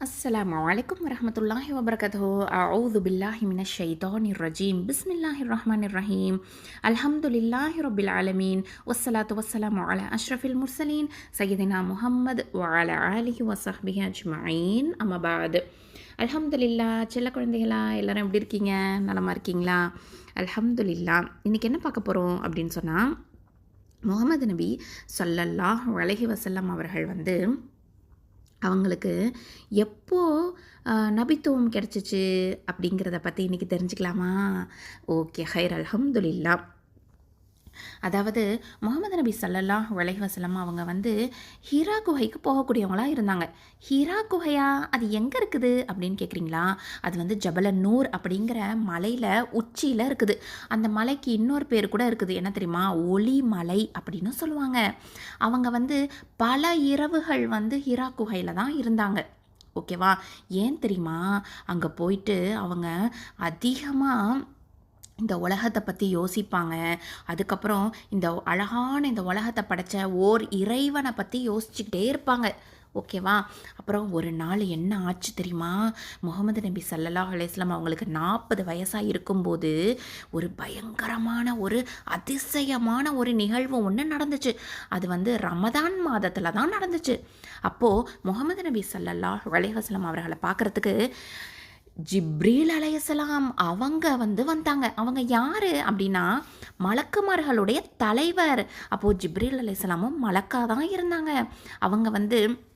السلام عليكم ورحمة الله وبركاته أعوذ بالله من الشيطان الرجيم بسم الله الرحمن الرحيم الحمد لله رب العالمين والصلاة والسلام على أشرف المرسلين سيدنا محمد وعلى آله وصحبه أجمعين أما بعد அல்ஹம்துலில்லா செல்ல குழந்தைகளா எல்லாரும் எப்படி இருக்கீங்க நலமா இருக்கீங்களா அல்ஹம்துலில்லா இன்றைக்கி என்ன பார்க்க போகிறோம் அப்படின்னு சொன்னால் முகமது நபி ஸல்லல்லாஹு அலைஹி வஸல்லம் அவர்கள் வந்து அவங்களுக்கு எப்போ நபித்துவம் கிடச்சிச்சு அப்படிங்கிறத பற்றி இன்றைக்கி தெரிஞ்சுக்கலாமா? ஓகே ஹைர் அல்ஹம்துலில்லா. அதாவது முகமது நபி சல்லல்லா உலகவசலம் அவங்க வந்து ஹீரா குகைக்கு போகக்கூடியவங்களாக இருந்தாங்க. ஹீரா குகையா? அது எங்கே இருக்குது? அப்படின்னு கேட்குறீங்களா அது வந்து ஜபல நூர் அப்படிங்கிற மலையில் உச்சியில் இருக்குது. அந்த மலைக்கு இன்னொரு பேர் கூட இருக்குது. என்ன தெரியுமா? ஒளி மலை அப்படின்னு சொல்லுவாங்க. அவங்க வந்து பல இரவுகள் வந்து ஹீரா குகையில் தான் இருந்தாங்க. ஓகேவா? ஏன் தெரியுமா? அங்கே போயிட்டு அவங்க அதிகமாக இந்த உலகத்தை பற்றி யோசிப்பாங்க. அதுக்கப்புறம் இந்த அழகான இந்த உலகத்தை படைச்ச ஓர் இறைவனை பற்றி யோசிச்சுக்கிட்டே இருப்பாங்க. ஓகேவா? அப்புறம் ஒரு நாள் என்ன ஆச்சு தெரியுமா? முகமது நபி சல்லல்லா அலைஹி அவங்களுக்கு நாற்பது வயசாக இருக்கும்போது ஒரு பயங்கரமான ஒரு அதிசயமான ஒரு நிகழ்வு ஒன்று நடந்துச்சு. அது வந்து ரமதான் மாதத்தில் தான் நடந்துச்சு. அப்போது முகமது நபி சல்லல்லா அலைஹி அவர்களை பார்க்குறதுக்கு ஜிப்ரீல் அலையசலாம். அவங்க வந்து வந்தாங்க. அவங்க யார் அப்படின்னா மலக்குமார்களுடைய தலைவர். அப்போது ஜிப்ரீல் அலையசலாமும் மலக்கா தான் இருந்தாங்க. அவங்க வந்து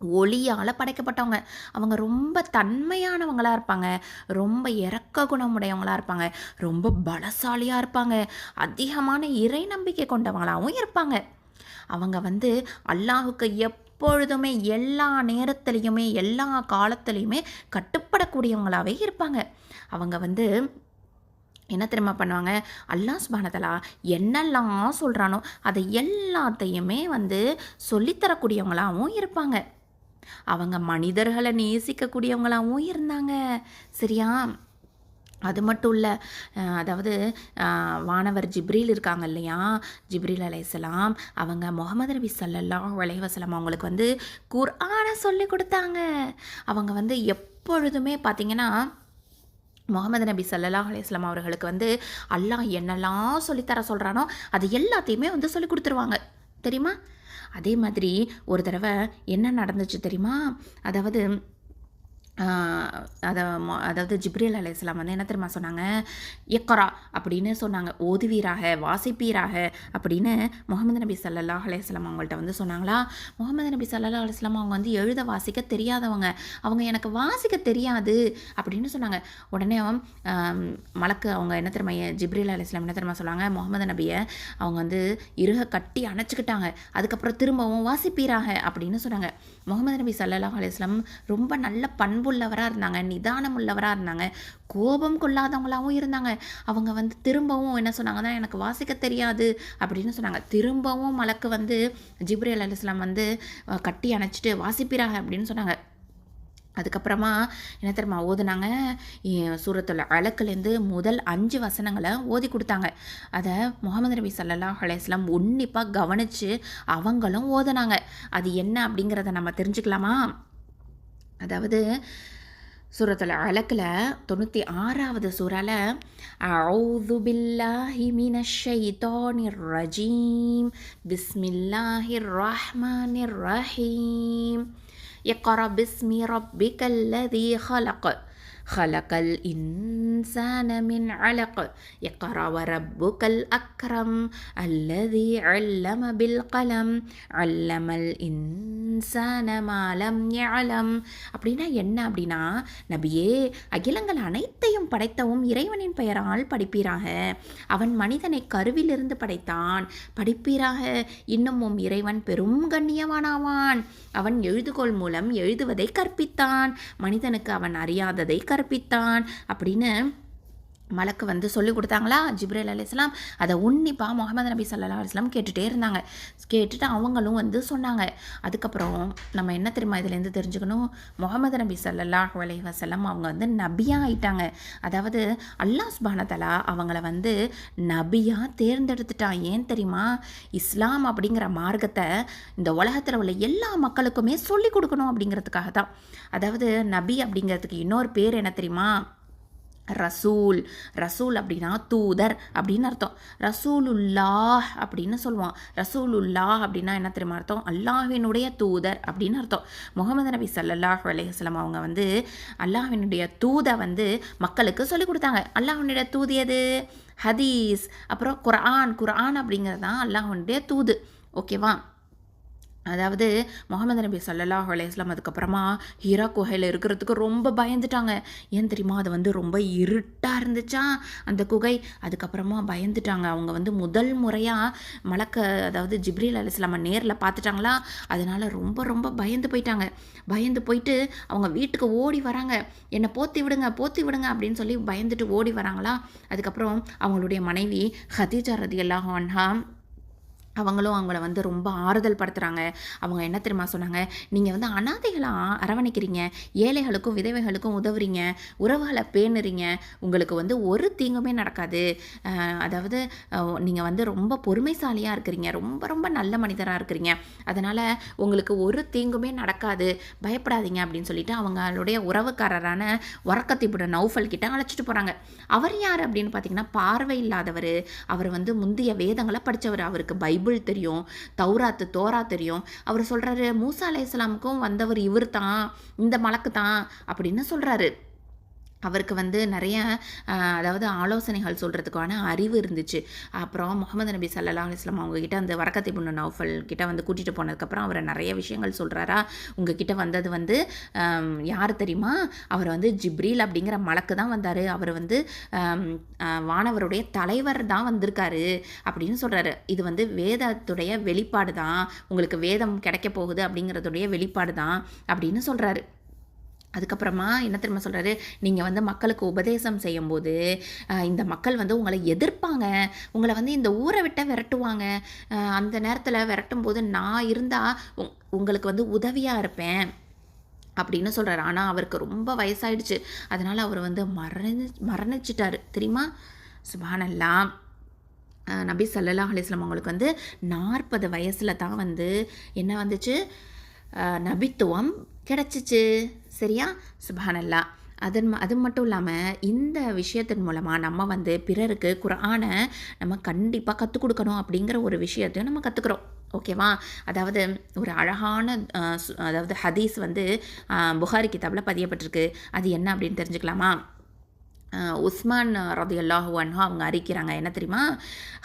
ஒளியால் படைக்கப்பட்டவங்க. அவங்க ரொம்ப தன்மையானவங்களாக இருப்பாங்க. ரொம்ப இறக்க குணமுடையவங்களாக இருப்பாங்க. ரொம்ப பலசாலியாக இருப்பாங்க. அதிகமான இறை நம்பிக்கை கொண்டவங்களாகவும் இருப்பாங்க. அவங்க வந்து அல்லாஹுக்கு எப்பொழுதுமே எல்லா நேரத்துலையுமே எல்லா காலத்துலேயுமே கட்டுப்படக்கூடியவங்களாகவே இருப்பாங்க. அவங்க வந்து என்ன தெரியுமா பண்ணுவாங்க? அல்லாஹ் சுபானதலா என்னெல்லாம் சொல்கிறானோ அதை எல்லாத்தையுமே வந்து சொல்லித்தரக்கூடியவங்களாகவும் இருப்பாங்க. அவங்க மனிதர்களை நேசிக்கக்கூடியவங்களாகவும் இருந்தாங்க. சரியா? அது மட்டும் இல்லை அதாவது வானவர் ஜிப்ரீல் இருக்காங்க இல்லையா? ஜிப்ரீல் அலைசலாம் அவங்க முகமது நபி ஸல்லல்லாஹு அலைஹி அவங்களுக்கு வந்து குர்ஆனை சொல்லி கொடுத்தாங்க. அவங்க வந்து எப்பொழுதுமே பார்த்தீங்கன்னா முகமது நபி ஸல்லல்லாஹு அலையம் அவர்களுக்கு வந்து அல்லாஹ் என்னெல்லாம் சொல்லித்தர சொல்கிறானோ அது எல்லாத்தையுமே வந்து சொல்லி கொடுத்துருவாங்க. தெரியுமா? அதே மாதிரி ஒரு தடவை என்ன நடந்துச்சு தெரியுமா? அதாவது அதை அதாவது ஜிப்ரேல் அலைஹிஸ்ஸலாம் வந்து என்ன தெரியுமா சொன்னாங்க? எக்கரா அப்படின்னு சொன்னாங்க. ஓதுவீராக வாசிப்பீராக அப்படின்னு முகமது நபி சல்லா அலைஹி அவங்கள்ட்ட வந்து சொன்னாங்களா? முகமது நபி சல்லா அலைஹி அவங்க வந்து எழுத வாசிக்க தெரியாதவங்க. அவங்க எனக்கு வாசிக்க தெரியாது அப்படின்னு சொன்னாங்க. உடனே மலக்கு அவங்க என்ன தெரியுமா ஏ- ஜிப்ரீல் என்ன தெரியுமா சொன்னாங்க? முகமது நபியை அவங்க வந்து இருக கட்டி அணைச்சிக்கிட்டாங்க. அதுக்கப்புறம் திரும்பவும் வாசிப்பீராக அப்படின்னு சொன்னாங்க. முகமது நபி சல்லா அலைஹி ரொம்ப நல்ல பண்பு அன்புள்ளவராக இருந்தாங்க நிதானம் உள்ளவராக இருந்தாங்க கோபம் கொள்ளாதவங்களாகவும் இருந்தாங்க. அவங்க வந்து திரும்பவும் என்ன சொன்னாங்கன்னா எனக்கு வாசிக்க தெரியாது அப்படின்னு சொன்னாங்க. திரும்பவும் மலக்கு வந்து ஜிப்ரேல் அலிஸ்லாம் வந்து கட்டி அணைச்சிட்டு வாசிப்பிறாங்க அப்படின்னு சொன்னாங்க. அதுக்கப்புறமா என்ன தெரியுமா ஓதுனாங்க. சூரத்தில் அழக்குலேருந்து முதல் அஞ்சு வசனங்களை ஓதி கொடுத்தாங்க. அதை முகமது நபி சல்லா அலையாம் உன்னிப்பாக கவனித்து அவங்களும் ஓதுனாங்க. அது என்ன அப்படிங்கிறத நம்ம தெரிஞ்சுக்கலாமா? அதாவது சூரத்தில் அழக்கில் தொண்ணூற்றி ஆறாவது சூறால அவுது பில்லாஹி மினஷைதானிர் ரஜீம் பிஸ்மில்லாஹிர் ரஹ்மானிர் ரஹீம் எக்கார பிஸ்மி ரப்பிகல்லதி ஹலக்கு خلق خلق الإنسان من علق اقرأ وربك الأكرم الذي علم بالقلم علم الإنسان ما لم يعلم அப்படின்னா என்ன அப்படின்னா நபியே அகிலங்கள் அனைத்தையும் படைத்தவும் இறைவனின் பெயரால் படிப்பீராக அவன் மனிதனை கருவிலிருந்து படைத்தான் படிப்பீராக இன்னும் உம் இறைவன் பெரும் கண்ணியவானாவான் அவன் எழுதுகோள் மூலம் எழுதுவதை கற்பித்தான் மனிதனுக்கு அவன் அறியாததை கற்பித்தான் அப்படின்னு மலக்கு வந்து சொல்லி கொடுத்தாங்களா? ஜிப்ரேல் அலிஸ்லாம் அதை உன்னிப்பாக முகமது நபி சல்லா அலிஸ்லாம் கேட்டுகிட்டே இருந்தாங்க. கேட்டுட்டு அவங்களும் வந்து சொன்னாங்க. அதுக்கப்புறம் நம்ம என்ன தெரியுமா இதுலேருந்து தெரிஞ்சுக்கணும்? முகமது நபி சல்லல்லாஹ் அலி வசலம் அவங்க வந்து நபியாக ஆயிட்டாங்க. அதாவது அல்லாஹ் சுபானதலா அவங்கள வந்து நபியாக தேர்ந்தெடுத்துட்டான். ஏன் தெரியுமா? இஸ்லாம் அப்படிங்கிற மார்க்கத்தை இந்த உலகத்தில் உள்ள எல்லா மக்களுக்குமே சொல்லி கொடுக்கணும் அப்படிங்கிறதுக்காக தான் அதாவது நபி அப்படிங்கிறதுக்கு இன்னொரு பேர் என்ன தெரியுமா? ரசூல் ரசூல் அப்படின்னா தூதர் அப்படின்னு அர்த்தம். ரசூலுல்லாஹ் அப்படின்னு சொல்லுவான். ரசூலுல்லாஹ் அப்படின்னா என்ன தெரியுமா அர்த்தம்? அல்லாஹினுடைய தூதர் அப்படின்னு அர்த்தம். முகமது நபி சல்லாஹ் அலையம் அவங்க வந்து அல்லாஹினுடைய தூதை வந்து மக்களுக்கு சொல்லிக் கொடுத்தாங்க. அல்லாஹினுடைய தூது எது? ஹதீஸ். அப்புறம் குரான் குரான் அப்படிங்கிறது தான் அல்லாஹனுடைய தூது. ஓகேவா? அதாவது முகமது நபி சல்லாஹ் அலையாஸ்லாம் அதுக்கப்புறமா ஹீரா குகையில் இருக்கிறதுக்கு ரொம்ப பயந்துட்டாங்க. ஏன் தெரியுமா? அது வந்து ரொம்ப இருட்டாக இருந்துச்சா? அந்த குகை. அதுக்கப்புறமா பயந்துட்டாங்க. அவங்க வந்து முதல் முறையாக மலக்க அதாவது ஜிப்ரீல் அலிஸ்லாம நேரில் பார்த்துட்டாங்களா அதனால் ரொம்ப ரொம்ப பயந்து போயிட்டாங்க. பயந்து போயிட்டு அவங்க வீட்டுக்கு ஓடி வராங்க. என்னை போத்தி விடுங்க போத்தி விடுங்க அப்படின்னு சொல்லி பயந்துட்டு ஓடி வராங்களா? அதுக்கப்புறம் அவங்களுடைய மனைவி ஹதீஜா ரதி அல்லாஹ் அவங்களும் அவங்கள வந்து ரொம்ப ஆறுதல் படுத்துகிறாங்க அவங்க என்ன தெரியுமா சொன்னாங்க? நீங்கள் வந்து அனாதைகளை அரவணைக்கிறீங்க. ஏழைகளுக்கும் விதவைகளுக்கும் உதவுறீங்க. உறவுகளை பேணுறீங்க. உங்களுக்கு வந்து ஒரு தீங்குமே நடக்காது. அதாவது நீங்கள் வந்து ரொம்ப பொறுமைசாலியாக இருக்கிறீங்க. ரொம்ப ரொம்ப நல்ல மனிதராக இருக்கிறீங்க. அதனால் உங்களுக்கு ஒரு தீங்குமே நடக்காது. பயப்படாதீங்க. அப்படின்னு சொல்லிட்டு அவங்களுடைய உறவுக்காரரான வரக்கத்திபுட நௌஃபல் கிட்ட அழைச்சிட்டு போகிறாங்க அவர் யார்? அப்படின்னு பார்த்தீங்கன்னா பார்வை இல்லாதவர். அவர் வந்து முந்தைய வேதங்களை படித்தவர் அவருக்கு பைபிள் பைபிள் தெரியும் தௌராத்து தோரா தெரியும். அவர் சொல்கிறாரு மூசா அலையாமுக்கும் இஸ்லாமுக்கும் வந்தவர் இவர் தான் இந்த மலக்கு தான் அப்படின்னு சொல்கிறாரு அவருக்கு வந்து நிறைய அதாவது ஆலோசனைகள் சொல்கிறதுக்கான அறிவு இருந்துச்சு. அப்புறம் முகமது நபி சல்லா அலிஸ்லாம் அவங்கக்கிட்ட அந்த வரக்கத்தை பொண்ணு நௌஃபல் கிட்ட வந்து கூட்டிகிட்டு போனதுக்கப்புறம் அவரை நிறைய விஷயங்கள் சொல்கிறாரா உங்ககிட்ட வந்தது வந்து யார் தெரியுமா? அவர் வந்து ஜிப்ரீல் அப்படிங்கிற மலக்கு தான் வந்தார். அவர் வந்து வானவருடைய தலைவர் தான் வந்திருக்காரு அப்படின்னு சொல்கிறாரு இது வந்து வேதத்துடைய வெளிப்பாடு தான். உங்களுக்கு வேதம் கிடைக்க போகுது அப்படிங்கிறதுடைய வெளிப்பாடு தான் அப்படின்னு சொல்கிறாரு அதுக்கப்புறமா என்ன தெரியுமா சொல்கிறாரு நீங்கள் வந்து மக்களுக்கு உபதேசம் செய்யும்போது இந்த மக்கள் வந்து உங்களை எதிர்ப்பாங்க. உங்களை வந்து இந்த ஊரை விட்ட விரட்டுவாங்க. அந்த நேரத்தில் விரட்டும் போது நான் இருந்தால் உங்களுக்கு வந்து உதவியாக இருப்பேன் அப்படின்னு சொல்கிறாரு ஆனால் அவருக்கு ரொம்ப வயசாயிடுச்சு. அதனால் அவர் வந்து மரணி மரணிச்சிட்டார். தெரியுமா? சுபானல்லாம் நபி சல்லல்லா அலிஸ்லாம் அவங்களுக்கு வந்து நாற்பது வயசில் தான் வந்து என்ன வந்துச்சு? நபித்துவம் கிடச்சிச்சு. சரியா? சுபானல்லா அதன் அது மட்டும் இல்லாமல் இந்த விஷயத்தின் மூலமாக நம்ம வந்து பிறருக்கு குரானை நம்ம கண்டிப்பாக கற்றுக் கொடுக்கணும் அப்படிங்கிற ஒரு விஷயத்தையும் நம்ம கற்றுக்குறோம் ஓகேவா அதாவது ஒரு அழகான அதாவது ஹதீஸ் வந்து புகாரி கிதாபில் பதியப்பட்டிருக்கு. அது என்ன அப்படின்னு தெரிஞ்சுக்கலாமா? உஸ்மான் ரதி அல்லாஹு அன்ஹா அவங்க அறிக்கிறாங்க. என்ன தெரியுமா?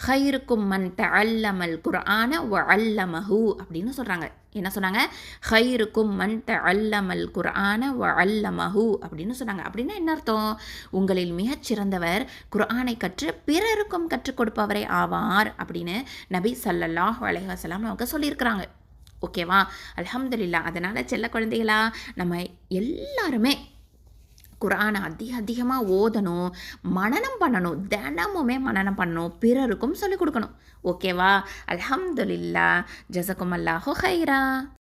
ஹைருக்கும் மன் அல்லமல் குரான வ அல்லமஹு அப்படின்னு சொல்கிறாங்க என்ன சொன்னாங்க? ஹைருக்கும் மன் அல்லமல் குரான வ அல்லமஹு அப்படின்னு சொன்னாங்க. அப்படின்னா என்ன அர்த்தம்? உங்களில் மிகச்சிறந்தவர் குரானை கற்று பிறருக்கும் கற்றுக் கொடுப்பவரே ஆவார் அப்படின்னு நபி சல்லல்லாஹ் அலைஹாசலாம் அவங்க சொல்லியிருக்கிறாங்க. ஓகேவா? அலமதுல்லா அதனால் செல்ல குழந்தைகளா நம்ம எல்லாருமே குரானை அதிக அதிகமாக ஓதணும் மனநம் பண்ணணும் தினமுமே மனநம் பண்ணணும் பிறருக்கும் சொல்லிக் கொடுக்கணும். ஓகேவா? அலமதுல்லா ஜசக்கும் அல்லாஹோ ஹைரா